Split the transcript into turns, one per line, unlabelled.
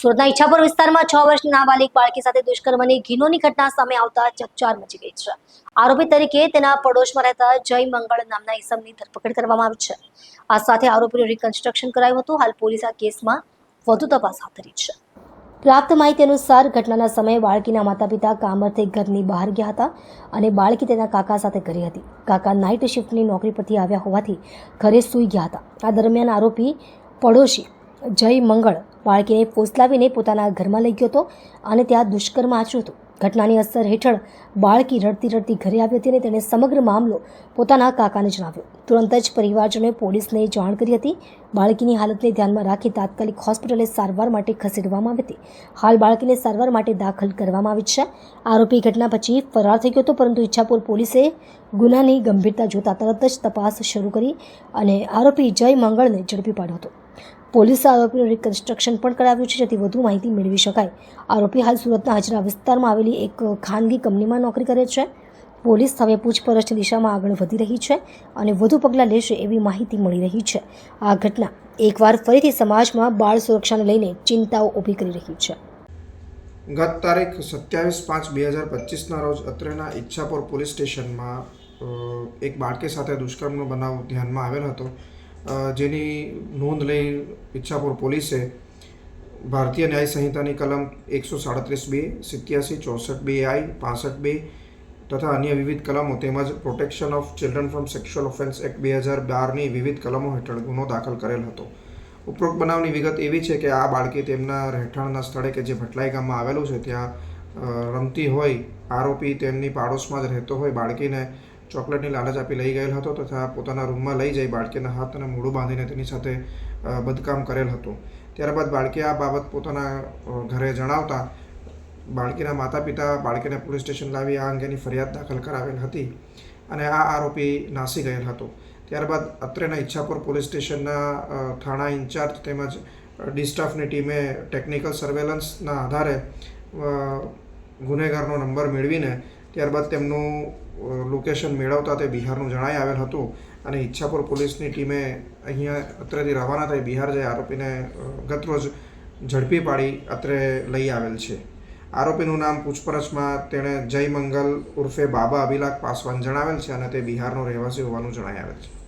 સુરતના ઈચ્છાપુર વિસ્તારમાં છ વર્ષની નાબાલિક બાળકી સાથે દુષ્કર્મની ઘીનોની ઘટના સામે આવતા ચકચાર મચી ગઈ છે. આરોપી તરીકે તેના પડોશમાં રહેતા જય મંગળ નામના ઈસમની ધરપકડ કરવામાં આવી છે. આ સાથે આરોપીનું રિકન્સ્ટ્રક્શન કરાયું હતું. હાલ પોલીસ આ કેસમાં વધુ તપાસ હાથ ધરી છે. પ્રાપ્ત માહિતી અનુસાર ઘટનાના સમયે બાળકીના માતા પિતા કામરથી ઘરની બહાર ગયા હતા અને બાળકી તેના કાકા સાથે ઘરે હતી. કાકા નાઇટ શિફ્ટની નોકરી પરથી આવ્યા હોવાથી ઘરે સૂઈ ગયા હતા. આ દરમિયાન આરોપી પડોશી જય મંગળ. બાળકીને ફોસલાવીને પોતાના ઘરમાં લઈ ગયો હતો અને ત્યાં દુષ્કર્મ આચર્યું હતું. ઘટનાની અસર હેઠળ બાળકી રડતી રડતી ઘરે આવી હતી અને તેણે સમગ્ર મામલો પોતાના કાકાને જણાવ્યો. તુરંત જ પરિવારજનોએ પોલીસને જાણ કરી હતી. બાળકીની હાલતને ધ્યાનમાં રાખી તાત્કાલિક હોસ્પિટલે સારવાર માટે ખસેડવામાં આવી હતી. હાલ બાળકીને સારવાર માટે દાખલ કરવામાં આવી છે. આરોપી ઘટના પછી ફરાર થઈ ગયો હતો, પરંતુ ઈચ્છાપુર પોલીસે ગુનાની ગંભીરતા જોતા તરત જ તપાસ શરૂ કરી અને આરોપી જય મંગળને ઝડપી પાડ્યો હતો. પોલીસે આરોપીનું રિકન્સ્ટ્રક્શન પણ કરાવ્યું છે, જેથી વધુ માહિતી મેળવી શકાય. આરોપી હાલ સુરતના હજરા વિસ્તારમાં આવેલી એક ખાનગી કંપનીમાં નોકરી કરે છે. પોલીસ હવે પૂછપરછની દિશામાં આગળ વધી રહી છે અને વધુ પગલાં લેશે એવી માહિતી મળી રહી છે. આ ઘટના એકવાર ફરીથી સમાજમાં બાળ સુરક્ષાને લઈને ચિંતાઓ ઊભી કરી રહી છે.
ગત તારીખ સત્યાવીસ પાંચ બે હજાર પચીસના રોજ અત્રેના ઈચ્છાપુર પોલીસ સ્ટેશનમાં એક બાળકી સાથે દુષ્કર્મનો બનાવ ધ્યાનમાં આવેલ હતો. જેની નોંધ લઈ ઈચ્છાપુર પોલીસે ભારતીય ન્યાય સંહિતાની કલમ એકસો સાડત્રીસ બે, સિત્યાસી, ચોસઠ બે આઈ, પાસઠ બે તથા અન્ય વિવિધ કલમો તેમજ protection of children from sexual offence act બે હજાર બારની વિવિધ કલમો હેઠળ ગુનો દાખલ કરેલ હતો. ઉપરોક્ત બનાવની વિગત એવી છે કે આ બાળકી તેમના રહેઠાણના સ્થળે કે જે ભટલાઈ ગામમાં આવેલું છે, ત્યાં રમતી હોય, આરોપી તેમની પાડોશમાં જ રહેતો હોય બાળકીને ચોકલેટની લાલચ આપી લઈ ગયેલ હતો તથા પોતાના રૂમમાં લઈ જઈ બાળકીના હાથ અને મોઢું બાંધીને તેની સાથે બદકામ કરેલ હતું. ત્યારબાદ બાળકી આ બાબત પોતાના ઘરે જણાવતા બાળકીના માતા પિતા બાળકીને પોલીસ સ્ટેશન લાવી આ અંગેની ફરિયાદ દાખલ કરાવેલ હતી અને આ આરોપી નાસી ગયેલ હતો. ત્યારબાદ અત્રેના ઈચ્છાપુર પોલીસ સ્ટેશનના થાણા ઇન્ચાર્જ તેમજ ડિસ્ટાફની ટીમે ટેકનિકલ સર્વેલન્સના આધારે ગુનેગારનો નંબર મેળવીને ત્યારબાદ તેમનું લોકેશન મેળવતા તે બિહારનું જણાઈ આવેલ હતું અને ઈચ્છાપુર પોલીસની ટીમે અહીંયા અત્રેથી રવાના થઈ બિહાર જઈ આરોપીને ગતરોજ ઝડપી પાડી અત્રે લઈ આવેલ છે. આરોપીનું નામ પૂછપરછમાં તેણે જય મંગલ ઉર્ફે બાબા અભિલાખ પાસવાન જણાવેલ છે અને તે બિહારનો રહેવાસી હોવાનું જણાઈ આવેલ છે.